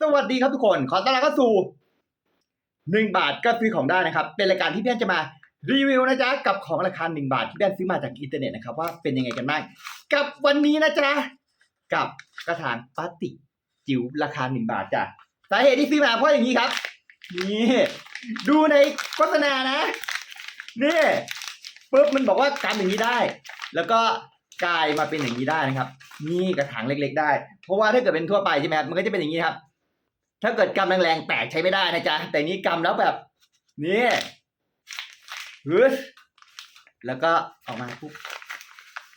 สวัสดีครับทุกคน ขอต้อนรับเข้าสู่หนึ่งบาทก็ซื้อของได้นะครับ เป็นรายการที่พี่แอนจะมารีวิวนะจ๊ะกับของราคาหนึ่งบาทที่พี่แอนซื้อมาจากอินเทอร์เน็ตนะครับว่าเป็นยังไงกันบ้างกับวันนี้นะจ๊ะกับกระถางพลาสติกจิ๋วราคาหนึ่งบาทจ้ะสาเหตุที่ซื้อมาเพราะอย่างนี้ครับนี่ดูในโฆษณานะนี่ปุ๊บมันบอกว่ากำอย่างนี้ได้ แล้วก็กลายมาเป็นอย่างนี้ได้นะครับ นี่กระถางเล็ก ๆ ได้ เพราะว่าถ้าเกิดเป็นทั่วไปใช่ไหมครับมันก็จะเป็นอย่างนี้ครับ ถ้าเกิดกำแรงๆแตกใช้ไม่ได้นะจ๊ะ แต่นี้กำแล้วแบบนี่ฮึแล้วก็ออกมาปุ๊บ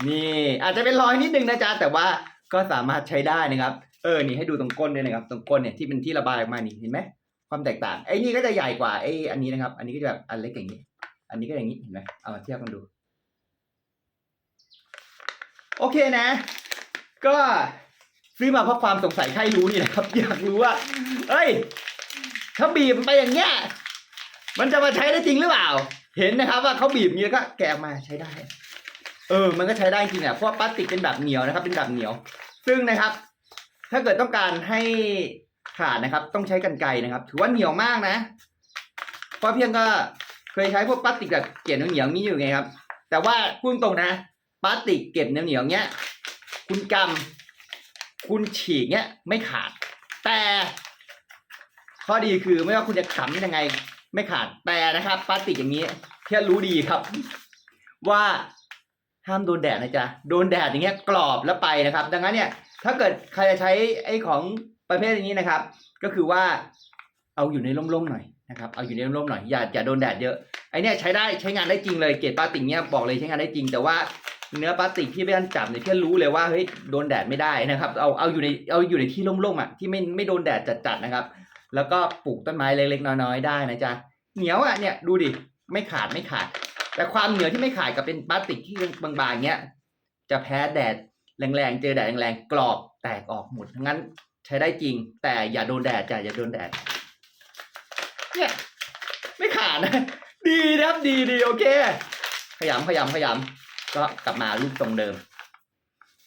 นี่อาจจะเป็นรอยนิดนึงนะจ๊ะ แต่ว่าก็สามารถใช้ได้นะครับ เออ นี่ให้ดูตรงก้นด้วยนะครับ ตรงก้นเนี่ยที่เป็นที่ระบายออกมานี่เห็นไหมความแตกต่าง ไอ้นี่ก็จะใหญ่กว่าไอ้อันนี้นะครับ อันนี้ก็จะแบบอันเล็กอย่างนี้ อันนี้ก็อย่างนี้เห็นไหมเอามาเทียบกันดู โอเคนะ ก็ ซื้อมาเพราะความสงสัยใครรู้นี่นะครับ อยากรู้ว่า เอ้ย ถ้าบีบไปอย่างเงี้ย มันจะมาใช้ได้จริงหรือเปล่า เห็นนะครับ ว่าเขาบีบอย่างนี้แล้วก็แกะมาใช้ได้ เออ มันก็ใช้ได้จริงอะ เพราะพลาสติกเป็นแบบเหนียวนะครับ เป็นแบบเหนียว ซึ่งนะครับ ถ้าเกิดต้องการให้ขาดนะครับ ต้องใช้กรรไกนะครับ ถือว่าเหนียวมากนะ เพราะเพียงก็เคยใช้พวกพลาสติกแบบเกล็ดเหนียวๆนี้อยู่ไงครับ แต่ว่าพูดตรงนะ พลาสติกเกล็ดเหนียวๆเนี้ย คุณกำ คุณฉีกเนี้ยไม่ขาด แต่ข้อดีคือไม่ว่าคุณจะขำยังไง ไม่ขาดแต่นะครับพลาสติกอย่างนี้เพี่รู้ดีครับ ว่าห้ามโดนแดดนะจ๊ะโดนแดดอย่างเงี้ยกรอบแล้วไปนะครับ ดังนั้นเนี่ยถ้าเกิดใครจะใช้ไอ้ของประเภทอย่างนี้นะครับ ก็คือว่าเอาอยู่ในร่มๆหน่อยนะครับเอาอยู่ในร่มๆหน่อยอย่าอย่าโดนแดดเยอะไอเนี้ยใช้ได้ใช้งานได้จริงเลยเกรดพลาติกเนี้ยบอกเลยใช้งานได้จริง แต่ว่า เนื้อพลาสติกที่เพี่อนจับเนี่ยเพี่อนรู้เลยว่าเฮ้ยโดนแดดไม่ได้นะครับ เอาเอาอยู่ในเอาอยู่ในที่ร่มๆอะที่ไม่ไม่โดนแดดจัดๆนะครับ แล้วก็ปลูกต้นไม้เล็กๆน้อยๆได้นะจ๊ะเหนียวอะเนี่ยดูดิไม่ขาดไม่ขาด แต่ความเหนียวที่ไม่ขาดกับเป็นพลาสติกที่บางๆเนี้ยจะแพ้แดดแรงๆเจอแดดแรงๆกรอบแตกออกหมดงั้นใช้ได้จริง แต่อย่าโดนแดดจ้ะอย่าโดนแดดเนี่ยไม่ขาดนะดีนะครับดีดีโอเค ขยำขยำขยำ ก็กลับมารูปทรงเดิม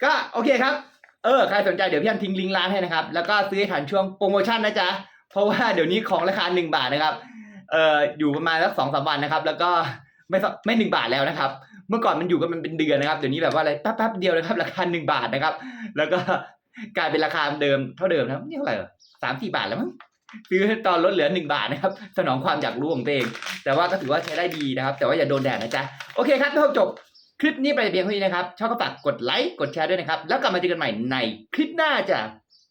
ก็โอเคครับ เออใครสนใจเดี๋ยวพี่อันทิ้งลิงก์ร้านให้นะครับ แล้วก็ซื้อให้ทันช่วงโปรโมชั่นนะจ๊ะ เพราะว่าเดี๋ยวนี้ของราคาหนึ่งบาทนะครับ เอ่ออยู่ประมาณสักสองสามวันนะครับ แล้วก็ไม่สไม่หนึ่งบาทแล้วนะครับ เมื่อก่อนมันอยู่กันมันเป็นเดือนนะครับ เดี๋ยวนี้แบบว่าอะไรแป๊บๆเดียวนะครับ ราคาหนึ่งบาทนะครับ แล้วก็กลายเป็นราคาเดิมเท่าเดิมนะนี่เท่าไหร่สามสี่บาทแล้วมั้งซื้อตอนลดเหลือหนึ่งบาทนะครับ สนองความอยากรู้ของตัวเอง แต่ว่าก็ถือว่าใช้ได้ดีนะครับ แต่ว่าอย่าโดนแดดนะจ๊ะ โอเคครับทุกจบ คลิปนี้ไปเพียงเท่านี้นะครับชอบก็ฝากกดไลค์กดแชร์ด้วยนะครับ แล้วกลับมาเจอกันใหม่ในคลิปหน้าจ้ะ